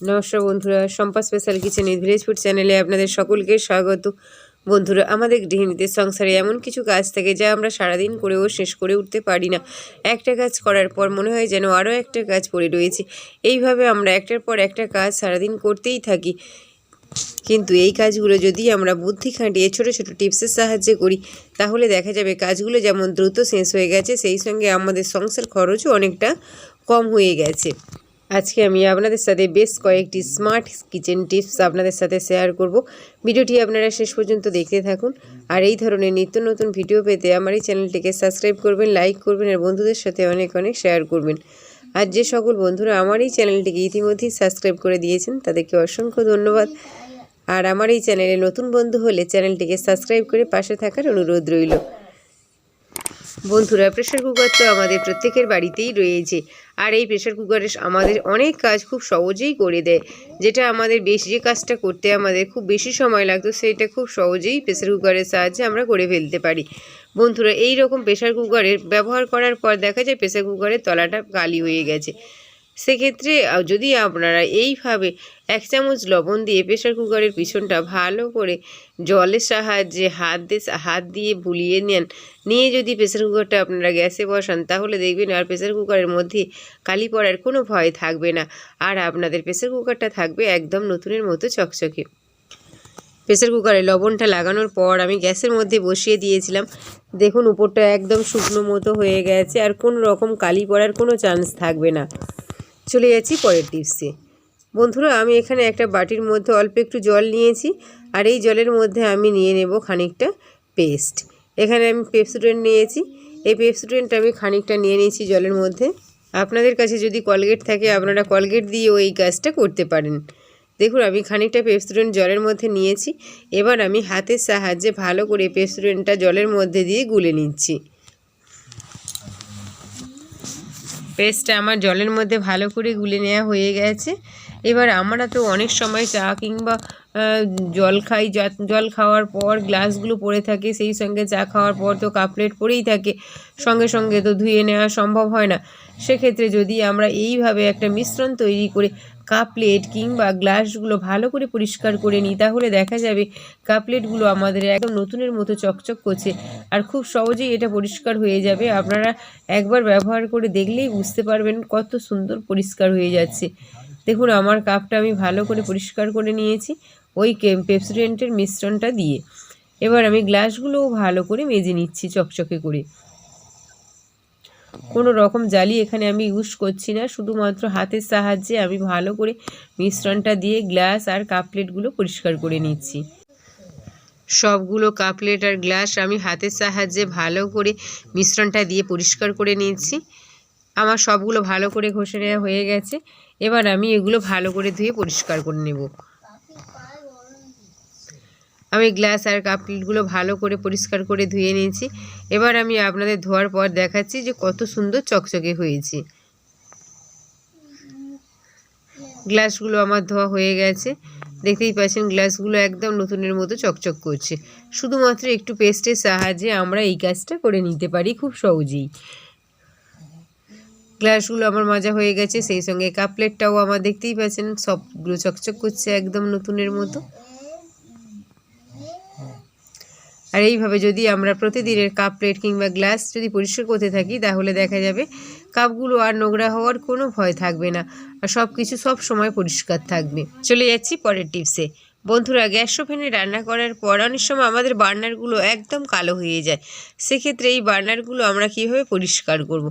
নমস্কার বন্ধুরা Sampa special kitchen is village food চ্যানেলে আপনাদের সকলকে স্বাগত। বন্ধুরা, আমাদের গৃহিণীদের সংসারে এমন কিছু কাজ থাকে যা আমরা সারাদিন করেও শেষ করে উঠতে পারি না। একটা কাজ করার পর মনে হয় যেন আরও একটা কাজ পড়ে রয়েছে। এইভাবে আমরা একটার পর একটা কাজ সারাদিন করতেই থাকি। কিন্তু এই কাজগুলো যদি আমরা বুদ্ধি খাটিয়ে ছোটো ছোটো টিপসের সাহায্যে করি, তাহলে দেখা যাবে কাজগুলো যেমন দ্রুত শেষ হয়ে গেছে, সেই সঙ্গে আমাদের সংসার খরচও অনেকটা কম হয়ে গেছে। আজকে আমি আপনাদের সাথে বেশ কয়েকটি স্মার্ট কিচেন টিপস আপনাদের সাথে শেয়ার করব। ভিডিওটি আপনারা শেষ পর্যন্ত দেখতে থাকুন। আর এই ধরনের নিত্য নতুন ভিডিও পেতে আমার এই চ্যানেলটিকে সাবস্ক্রাইব করবেন লাইক করবেন আর বন্ধুদের সাথে অনেক অনেক শেয়ার করবেন। আর যে সকল বন্ধুরা আমার এই চ্যানেলটিকে ইতিমধ্যেই সাবস্ক্রাইব করে দিয়েছেন, তাদেরকে অসংখ্য ধন্যবাদ। আর আমার এই চ্যানেলে নতুন বন্ধু হলে চ্যানেলটিকে সাবস্ক্রাইব করে পাশে থাকার অনুরোধ রইল। বন্ধুরা প্রেশার কুকার তো আমাদের প্রত্যেকের বাড়িতেই রয়েছে। আর এই প্রেশার কুকারে আমাদের অনেক কাজ খুব সহজেই করে দেয়। যেটা আমাদের বেশি যে কাজটা করতে আমাদের খুব বেশি সময় লাগতো, সেটা খুব সহজেই প্রেশার কুকারের সাহায্যে আমরা করে ফেলতে পারি। বন্ধুরা এই রকম প্রেশার কুকারের ব্যবহার করার পর দেখা যায় প্রেশার কুকারের তলাটা কালি হয়ে গেছে। সেক্ষেত্রে যদি আপনারা এইভাবে এক চামচ লবণ দিয়ে প্রেশার কুকারের পিছনটা ভালো করে জলের সাহায্যে হাত দিয়ে হাত দিয়ে বুলিয়ে নেন, নিয়ে যদি প্রেশার কুকারটা আপনারা গ্যাসে বসান, তাহলে দেখবেন আর প্রেশার কুকারের মধ্যে কালি পড়ার কোনো ভয় থাকবে না। আর আপনাদের প্রেশার কুকারটা থাকবে একদম নতুনের মতো চকচকে। প্রেসার কুকারে লবণটা লাগানোর পর আমি গ্যাসের মধ্যে বসিয়ে দিয়েছিলাম। দেখুন, উপরটা একদম শুকনো মতো হয়ে গেছে, আর কোনো রকম কালি পড়ার কোনো চান্স থাকবে না। চলে যাচ্ছি পরের টিপসে বন্ধুরা, আমি এখানে একটা বাটির মধ্যে অল্প একটু জল নিয়েছি আর এই জলের মধ্যে আমি নিয়ে নেব খানিকটা পেস্ট। এখানে আমি পেপসুডেন্ট নিয়েছি। এই পেপসুডেন্টটা আমি খানিকটা নিয়ে নিয়েছি জলের মধ্যে। আপনাদের কাছে যদি কলগেট থাকে, আপনারা কলগেট দিয়েও এই কাজটা করতে পারেন। দেখুন, আমি খানিকটা পেপসুডেন্ট জলের মধ্যে নিয়েছি। এবার আমি হাতের সাহায্যে ভালো করে পেপসুডেন্টটা জলের মধ্যে দিয়ে গুলে নিচ্ছি। পেস্টটা আমার জলের মধ্যে ভালো করে গুলে নেওয়া হয়ে গেছে। এবার আমরা তো অনেক সময় চা কিংবা জল খাই জল খাওয়ার পর গ্লাসগুলো পড়ে থাকে, সেই সঙ্গে চা খাওয়ার পর তো কাপলেট পরেই থাকে, সঙ্গে সঙ্গে তো ধুয়ে নেওয়া সম্ভব হয় না। সেক্ষেত্রে যদি আমরা এইভাবে একটা মিশ্রণ তৈরি করে কাপলেট কিংবা গ্লাসগুলো ভালো করে পরিষ্কার করে নিই, তাহলে দেখা যাবে কাপলেটগুলো আমাদের একদম নতুনের মতো চকচক করছে। আর খুব সহজেই এটা পরিষ্কার হয়ে যাবে। আপনারা একবার ব্যবহার করে দেখলেই বুঝতে পারবেন কত সুন্দর পরিষ্কার হয়ে যাচ্ছে। দেখুন, আমার কাপটা আমি ভালো করে পরিষ্কার করে নিয়েছি ওই পেপসিডেন্টের মিশ্রণটা দিয়ে। এবার আমি গ্লাসগুলোও ভালো করে মেজে নিচ্ছি চকচকে করে। কোনো রকম জালি এখানে আমি ইউজ করছি না। শুধুমাত্র হাতের সাহায্যে আমি ভালো করে মিশ্রণটা দিয়ে গ্লাস আর কাপলেটগুলো পরিষ্কার করে নিচ্ছি। সবগুলো কাপলেট আর গ্লাস আমি হাতের সাহায্যে ভালো করে মিশ্রণটা দিয়ে পরিষ্কার করে নিয়েছি। আমার সবগুলো ভালো করে ঘষে নেওয়া হয়ে গেছে। এবার আমি এগুলো ভালো করে ধুয়ে পরিষ্কার করে নেব। আমি গ্লাস আর কাপগুলো ভালো করে পরিষ্কার করে ধুয়ে নিয়েছি। এবার আমি আপনাদের ধোয়ার পর দেখাচ্ছি যে কত সুন্দর চকচকে হয়েছে। গ্লাসগুলো আমার ধোয়া হয়ে গেছে। দেখতেই পাচ্ছেন গ্লাসগুলো একদম নতুনের মতো চকচক করছে। শুধুমাত্র একটু পেস্টের সাহায্যে আমরা এই কাজটা করে নিতে পারি খুব সহজেই। গ্লাসগুলো আমার মাজা হয়ে গেছে, সেই সঙ্গে কাপ প্লেটটাও আমার দেখতেই পাচ্ছেন, সবগুলো চকচক করছে একদম নতুনের মতো। আর এইভাবে যদি আমরা প্রতিদিনের কাপ প্লেট কিংবা গ্লাস যদি পরিষ্কার করতে থাকি, তাহলে দেখা যাবে কাপগুলো আর নোংরা হওয়ার কোনো ভয় থাকবে না আর সব কিছু সব সময় পরিষ্কার থাকবে। চলে যাচ্ছি পরের টিপসে বন্ধুরা গ্যাস ওভেনে রান্না করার পর অনেক সময় আমাদের বার্নারগুলো একদম কালো হয়ে যায়। সেক্ষেত্রে এই বার্নারগুলো আমরা কীভাবে পরিষ্কার করব।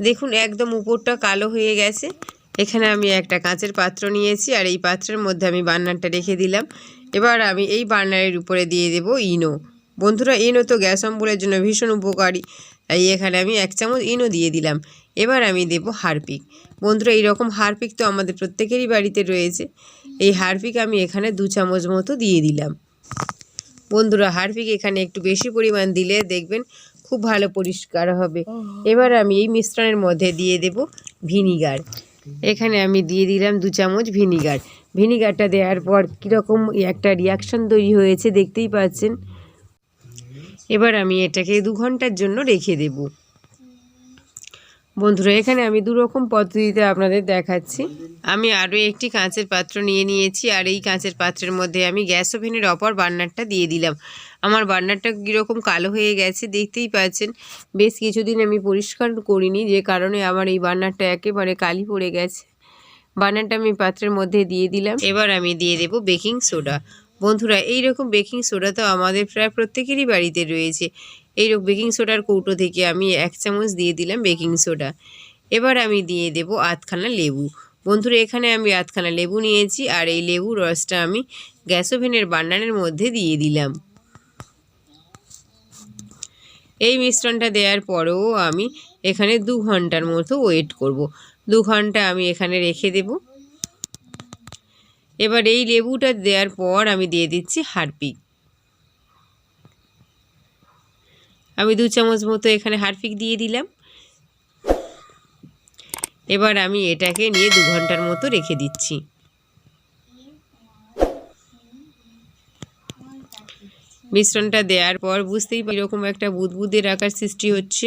দেখুন, একদম উপরটা কালো হয়ে গেছে। এখানে আমি একটা কাঁচের পাত্র নিয়েছি আর এই পাত্রের মধ্যে আমি বার্নারটা রেখে দিলাম। এবার আমি এই বার্নারের উপরে দিয়ে দেব ইনো। বন্ধুরা, ইনো তো গ্যাস অম্বলের জন্য ভীষণ উপকারী। তাই এখানে আমি এক চামচ ইনো দিয়ে দিলাম। এবার আমি দেব হারপিক। বন্ধুরা, এইরকম হারপিক তো আমাদের প্রত্যেকেরই বাড়িতে রয়েছে। এই হারপিক আমি এখানে দু চামচ মতো দিয়ে দিলাম। বন্ধুরা, হারপিক এখানে একটু বেশি পরিমাণ দিলে দেখবেন খুব ভালো পরিষ্কার হবে। এবার আমি এই মিশ্রণের মধ্যে দিয়ে দেব ভিনিগার। এখানে আমি দিয়ে দিলাম দু চামচ ভিনিগার। ভিনিগারটা দেওয়ার পর কীরকম একটা রিয়াকশন তৈরি হয়েছে দেখতেই পাচ্ছেন। এবার আমি এটাকে দু ঘণ্টার জন্য রেখে দেব। বন্ধুরা, এখানে আমি দু রকম পদ্ধতিতে আপনাদের দেখাচ্ছি। আমি আরও একটি কাঁচের পাত্র নিয়ে নিয়েছি, আর এই কাঁচের পাত্রের মধ্যে আমি গ্যাস ওভেনের অপর বার্নারটা দিয়ে দিলাম। আমার বার্নারটা কীরকম কালো হয়ে গেছে দেখতেই পাচ্ছেন। বেশ কিছুদিন আমি পরিষ্কার করিনি, যে কারণে আমার এই বার্নারটা একেবারে কালি পড়ে গেছে। বার্নারটা আমি পাত্রের মধ্যে দিয়ে দিলাম। এবার আমি দিয়ে দেব বেকিং সোডা। বন্ধুরা এই রকম বেকিং সোডা তো আমাদের প্রায় প্রত্যেকেরই বাড়িতে রয়েছে। এই বেকিং সোডার কৌটো থেকে আমি এক চামচ দিয়ে দিলাম বেকিং সোডা এবার আমি দিয়ে দেব আধখানা লেবু। বন্ধুরা, এখানে আমি আধখানা লেবু নিয়েছি আর এই লেবু রসটা আমি গ্যাস ওভেনের বান্নানের মধ্যে দিয়ে দিলাম। এই মিশ্রণটা দেওয়ার পরেও আমি এখানে দু ঘণ্টার মতো ওয়েট করব। দু ঘণ্টা আমি এখানে রেখে দেব। এবার এই লেবুটা দেওয়ার পর আমি দিয়ে দিচ্ছি হারপিক। আমি দু চামচ মতো এখানে হারপিক দিয়ে দিলাম। এবার আমি এটাকে নিয়ে দু ঘণ্টার মতো রেখে দিচ্ছি। মিশ্রণটা দেওয়ার পর বুঝতেই এরকম একটা বুদবুদের আকার সৃষ্টি হচ্ছে।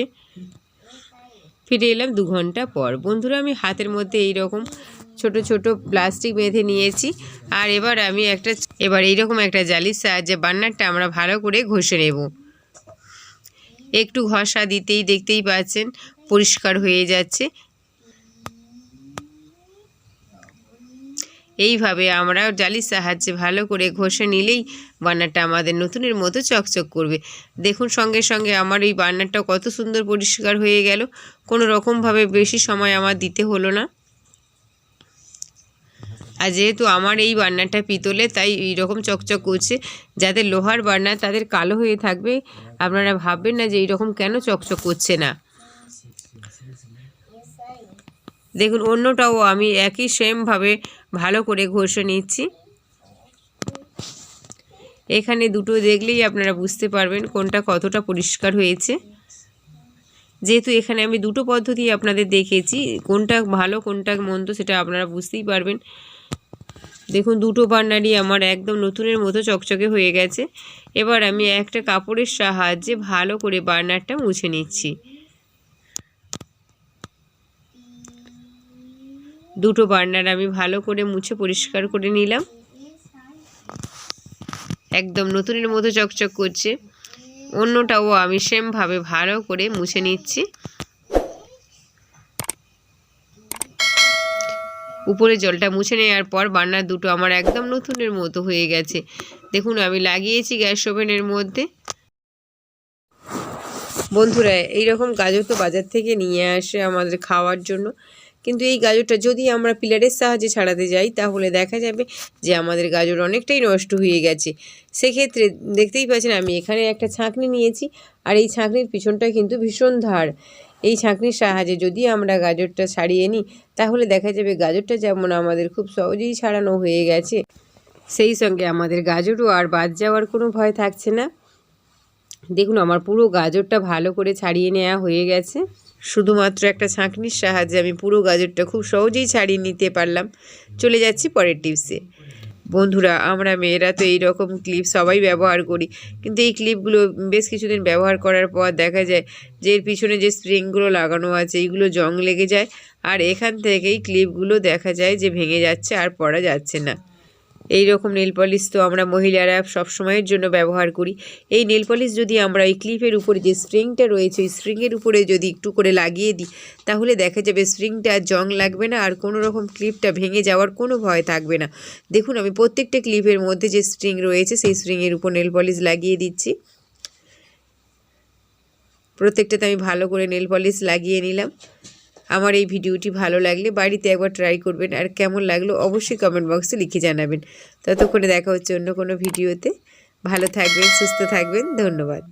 ফিরে এলাম দু ঘণ্টা পর। বন্ধুরা, আমি হাতের মধ্যে এই রকম ছোট ছোট প্লাস্টিক বেঁধে নিয়েছি। আর এবার আমি একটা এবার এইরকম একটা জালির সাহায্যে বান্নারটা আমরা ভালো করে ঘষে নেব। একটু ঘষা দিতেই দেখতেই পাচ্ছেন, পরিষ্কার হয়ে যাচ্ছে। এইভাবে আমরা জালির সাহায্যে ভালো করে ঘষে নিলেই বান্নারটা আমাদের নতুনের মতো চকচক করবে। দেখুন সঙ্গে সঙ্গে আমার এই বান্নারটা কত সুন্দর পরিষ্কার হয়ে গেল। কোনো রকমভাবে বেশি সময় আমার দিতে হলো না। আর যেহেতু আমার এই বার্নারটা পিতলে, তাই এইরকম চকচক করছে। যাদের লোহার বার্নার তাদের কালো হয়ে থাকবে। আপনারা ভাববেন না যে এইরকম কেন চকচক করছে না। দেখুন, অন্যটাও আমি একই সেমভাবে ভালো করে ঘষে নিচ্ছি। এখানে দুটো দেখলেই আপনারা বুঝতে পারবেন কোনটা কতটা পরিষ্কার হয়েছে। যেহেতু এখানে আমি দুটো পদ্ধতি আপনাদের দেখেছি, কোনটা ভালো, কোনটা মন্দ, সেটা আপনারা বুঝতেই পারবেন। দেখুন, দুটো বার্নারই আমার একদম নতুনের মতো চকচকে হয়ে গেছে। এবার আমি একটা কাপড়ের সাহায্যে ভালো করে বার্নারটা মুছে নিচ্ছি। দুটো বার্নার আমি ভালো করে মুছে পরিষ্কার করে নিলাম। একদম নতুনের মতো চকচক করছে। অন্যটাও আমি সেমভাবে ভালো করে মুছে নিচ্ছি। উপরে জলটা মুছে নেওয়ার পর বান্নার দুটো আমার একদম নতুনের মতো হয়ে গেছে। দেখুন, আমি লাগিয়েছি গ্যাস ওভেনের মধ্যে। বন্ধুরা, এইরকম গাজর তো বাজার থেকে নিয়ে আসে আমাদের খাওয়ার জন্য। কিন্তু এই গাজরটা যদি আমরা পিলারের সাহায্যে ছাড়াতে যাই, তাহলে দেখা যাবে যে আমাদের গাজর অনেকটাই নষ্ট হয়ে গেছে। সেক্ষেত্রে দেখতেই পাচ্ছেন, আমি এখানে একটা ছাঁকনি নিয়েছি। আর এই ছাঁকনির পিছনটা কিন্তু ভীষণ ধার। এই ছাঁকনির সাহায্যে যদি আমরা গাজরটা ছাড়িয়ে নিই, তাহলে দেখা যাবে গাজরটা যেমন আমাদের খুব সহজেই ছাড়ানো হয়ে গেছে, সেই সঙ্গে আমাদের গাজরও আর বাদ যাওয়ার কোনো ভয় থাকছে না। দেখুন, আমার পুরো গাজরটা ভালো করে ছাড়িয়ে নেওয়া হয়ে গেছে। শুধুমাত্র একটা ছাঁকনির সাহায্যে আমি পুরো গাজরটা খুব সহজেই ছাড়িয়ে নিতে পারলাম। চলে যাচ্ছি পরের টিপসে। বন্ধুরা, আমরা মেয়েরা তো এই রকম ক্লিপ সবাই ব্যবহার করি। কিন্তু এই ক্লিপগুলো বেশ কিছুদিন ব্যবহার করার পর দেখা যায় যে এর পিছনে যে স্প্রিংগুলো লাগানো আছে, এইগুলো জং লেগে যায়। আর এখান থেকেই ক্লিপগুলো দেখা যায় যে ভেঙে যাচ্ছে আর পরা যাচ্ছে না। এই রকম নেল পলিশ তো আমরা মহিলারা সব সময়ের জন্য ব্যবহার করি। এই নেল পলিশ যদি আমরা এই ক্লিপের উপরে যে স্প্রিংটা রয়েছে, ওই স্প্রিংয়ের উপরে যদি একটু করে লাগিয়ে দিই, তাহলে দেখা যাবে স্প্রিংটা জং লাগবে না আর কোনো রকম ক্লিপটা ভেঙে যাওয়ার কোনো ভয় থাকবে না। দেখুন, আমি প্রত্যেকটা ক্লিপের মধ্যে যে স্প্রিং রয়েছে, সেই স্প্রিংয়ের উপর নেল পলিশ লাগিয়ে দিচ্ছি। প্রত্যেকটাতে আমি ভালো করে নেল পলিশ লাগিয়ে নিলাম। আমার এই ভিডিওটি ভালো লাগলে বাড়িতে একবার ট্রাই করবেন আর কেমন লাগল অবশ্যই কমেন্ট বক্সে লিখে জানাবেন। ততক্ষণে দেখা হচ্ছে অন্য কোনো ভিডিওতে। ভালো থাকবেন, সুস্থ থাকবেন, ধন্যবাদ।